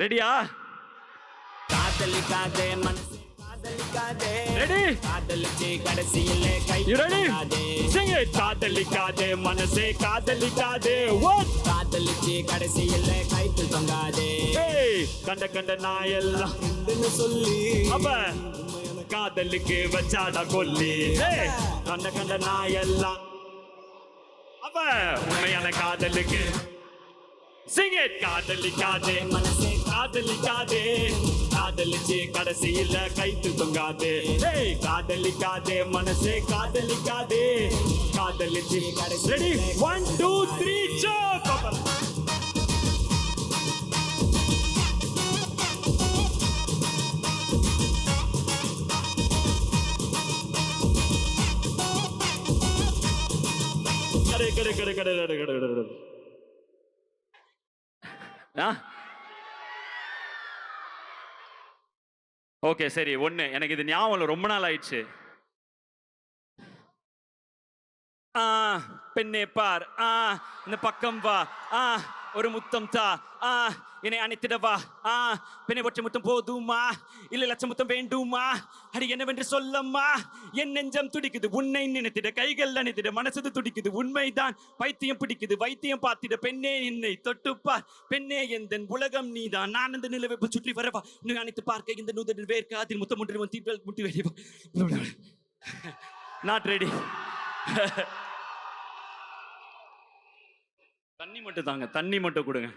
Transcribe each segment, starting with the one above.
ரெடியா காதலிக்காதே மனசு காதலிக்காதே. ரெடி காதலிச்சு கடைசியில கை ரெடி காதே. சிங் இட் காதலிக்காதே மனசே காதலிக்காதே. வாட் காதலிச்சு கடைசியில கைத்து தொங்காதே. கண்ட கண்ட நாயெல்லாம். சொல்லி. அப்ப காதலுக்கு வச்சாடா கொல்லி. கண்ட கண்ட நாயெல்லாம். அப்ப உண்மையான காதலுக்கு. சிங் இட் காதலிக்காதே மனசே காதலிக்காதே. காதலிச்சு கடைசியில கைத்து தொங்காதே. ஏய் காதலிக்காதே மனசே காதலிக்காதே. காதலிச்சு கடைசி ready one two three jump கடை கடை கடை கடை கடை கடை கடை கடை. ஓகே சரி ஒன்று எனக்கு இது ஞாபகம் இல்லை, ரொம்ப நாள் ஆயிடுச்சு. ஆ பெண்ணே பார். ஆ இந்த பக்கம் வா. ஆ ஒரு முத்தம் தா. ஆ என்னை அணைத்திட வா ஆ பெண்ணை பற்றி முத்தம் போதுமா? இல்லை லட்சம் முத்தம் வேண்டுமா? அடி என்னவென்று சொல்லம்மா? என் நெஞ்சம் துடிக்குது உன்னை நினைத்திட கைகள் அணைத்திட மனசது துடிக்குது உண்மைதான். பைத்தியம் பிடிக்குது வைத்தியம் பார்த்திட பெண்ணே என்னை தொட்டுப்பார் பெண்ணே எந்தன் உலகம் நீதான். நான் அந்த நிலவை சுற்றி வரவா? நீ அணைத்து பார்க்க இந்த நூதனில் வேர்க்க அதில் முத்தம் ஒன்று தீட்டல் முட்டி வெளிவா. நாட் ரெடி தண்ணி மட்டும் தாங்க தண்ணி மட்டும் கொடுங்க.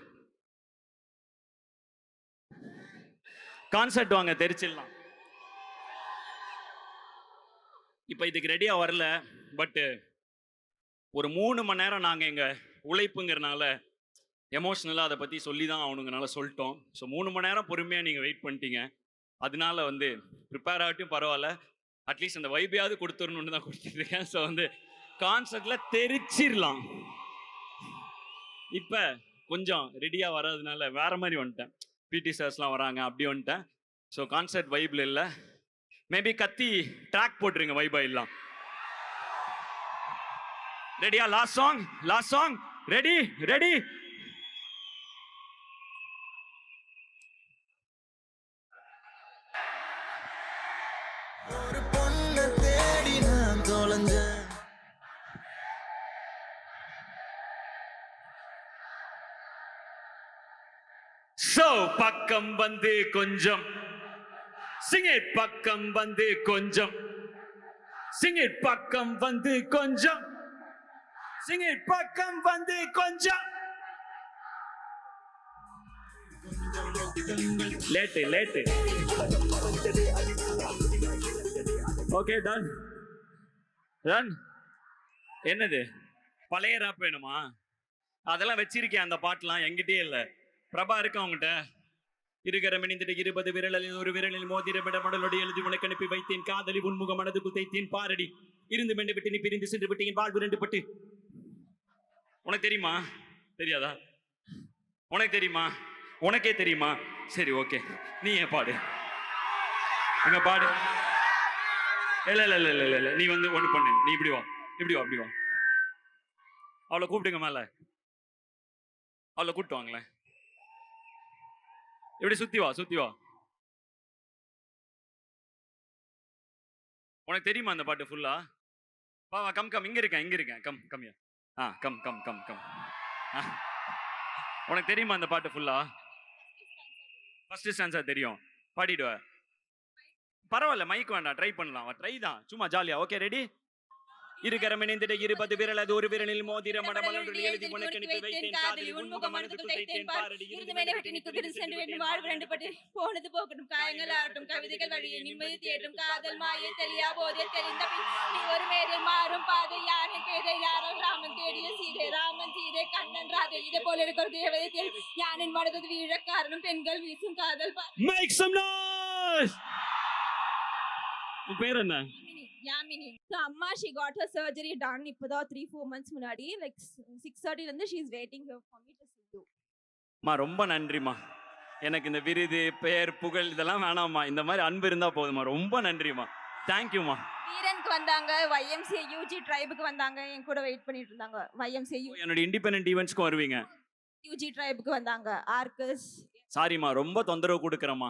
கான்செர்ட் வாங்க தெரிச்சிடலாம். இப்போ இதுக்கு ரெடியாக வரல பட்டு ஒரு மூணு மணி நேரம் நாங்கள் எங்கள் உழைப்புங்கிறனால எமோஷ்னலாக அதை பற்றி சொல்லி தான் அவனுங்கனால சொல்லிட்டோம். ஸோ மூணு மணி நேரம் பொறுமையாக நீங்கள் வெயிட் பண்ணிட்டீங்க. அதனால வந்து ப்ரிப்பேர் ஆகட்டும் பரவாயில்ல. அட்லீஸ்ட் அந்த வைபையாவது கொடுத்துடணுன்னு தான் கொடுத்துருக்கேன் ஸோ வந்து கான்சர்ட்டில் தெரிச்சிடலாம். இப்போ கொஞ்சம் ரெடியாக வராதனால வேற மாதிரி வந்துட்டேன். பிடி சார்ஸ்லாம் வராங்க அப்படி வந்துட்டேன். ஸோ கான்சர்ட் வைபில் இல்லை. மேபி கத்தி ட்ராக் போட்டுருங்க வைபா இல்லாம் ரெடியா last song last song ready ready ஒரு பொண்ணு ஸோ பக்கம் வந்து கொஞ்சம். சிங்கிட் பக்கம் வந்து கொஞ்சம். சிங்கிட் பக்கம் வந்து கொஞ்சம். சிங்கிட் பக்கம் வந்து கொஞ்சம். Late late. Okay done done என்னது? பழைய ராப் வேணுமா? அதெல்லாம் வச்சிருக்கேன் அந்த பாட்டுலாம்? எங்கிட்டே இல்லை. பிரபா இருக்கா உங்ககிட்ட? இருக்கிற மினிந்திட இருபது விரலில் ஒரு விரலில் மோதிரமிட மடலோடு எழுதி உனக்கு அனுப்பி வைத்தேன். காதலி உன்முக மனது குத்தைத்தேன் பாரடி. இருந்து மென்று விட்டு நீ பிரிந்து சென்று விட்டு என் வாழ்வு ரெண்டு பட்டு. உனக்கு தெரியுமா? தெரியாதா? உனக்கு தெரியுமா? உனக்கே தெரியுமா? சரி ஓகே. நீ ஏன் பாடு? எங்க பாடு. இல்ல இல்ல இல்ல இல்ல இல்ல, நீ வந்து ஒண்ணு பண்ணு. நீ இப்படி வா. இப்படி வா இப்படி வா. அவளை கூப்பிடுங்க மேல. அவளை கூப்பிட்டு வாங்களேன். இப்படி சுத்தி வா சுத்தி வா. உனக்கு தெரியுமா அந்த பாட்டு ஃபுல்லா வா வா கம் கம் இங்க இருக்கேன் இங்க இருக்கேன். கம் கம்மியா ஆ கம் கம் கம் கம் ஆ. உனக்கு தெரியுமா அந்த பாட்டு ஃபுல்லா ஃபர்ஸ்ட் ஸ்டான்ஸா தெரியும். பாடிடுவ பரவாயில்ல மைக் வேண்டாம். ட்ரை பண்ணலாம். ட்ரை தான். சும்மா ஜாலியா ஓகே ரெடி இருக்கிற மினிந்திட இருபது விரல் அது ஒரு விரலில் மோதிர மடமலொன்று எழுதி உனக்கு அனுப்பி வைத்தேன். காதலி உன்முகம் மனது குத்தைத்தேன் பாரடி இருந்து மேலே விட்டு நிற்கிறது சென்று வேண்டும் வாழ்வு ரெண்டு பட்டு போனது போகட்டும். காயங்கள் ஆகட்டும். கவிதைகள் வழியே நிம்மதி தேடும். காதல் மாயை தெளியா போதே தெரிந்த நீ ஒரு மேதை மாறும். பாதை யானை பேதை யாரோ ராமன் தேடிய சீதை. ராமன் சீதை கண்ணன் ராதை. இதே போல இருக்கிற தேவதை தேடி யானின் மனது வீழ காரணம் பெண்கள் வீசும் காதல் சம் நாய்ஸ் உன் பேர் என்ன? யாமினி So, அம்மா she got her surgery done இப்போதான் த்ரீ ஃபோர் மந்த்ஸ் முன்னாடி. Like six தேர்ட்டிலேருந்து she is waiting for me to see you. மா ரொம்ப நன்றிம்மா. எனக்கு இந்த விருது பெயர் புகழ் இதெல்லாம் வேணாம்மா. இந்த மாதிரி அன்பு இருந்தா போதுமா ரொம்ப நன்றிம்மா. தேங்க்யூம்மா வீரனுக்கு வந்தாங்க YMCA யூஜி ட்ரைபுக்கு வந்தாங்க என் கூட வெயிட் பண்ணிட்டு இருந்தாங்க. YMCA யூ என்னோட இண்டிபெண்டன்ட் ஈவெண்ட்ஸ்க்கும் வருவீங்க. யூஜி ட்ரைபுக்கு வந்தாங்க ஆர்கஸ் சாரிம்மா ரொம்ப தொந்தரவு கொடுக்குறேம்மா.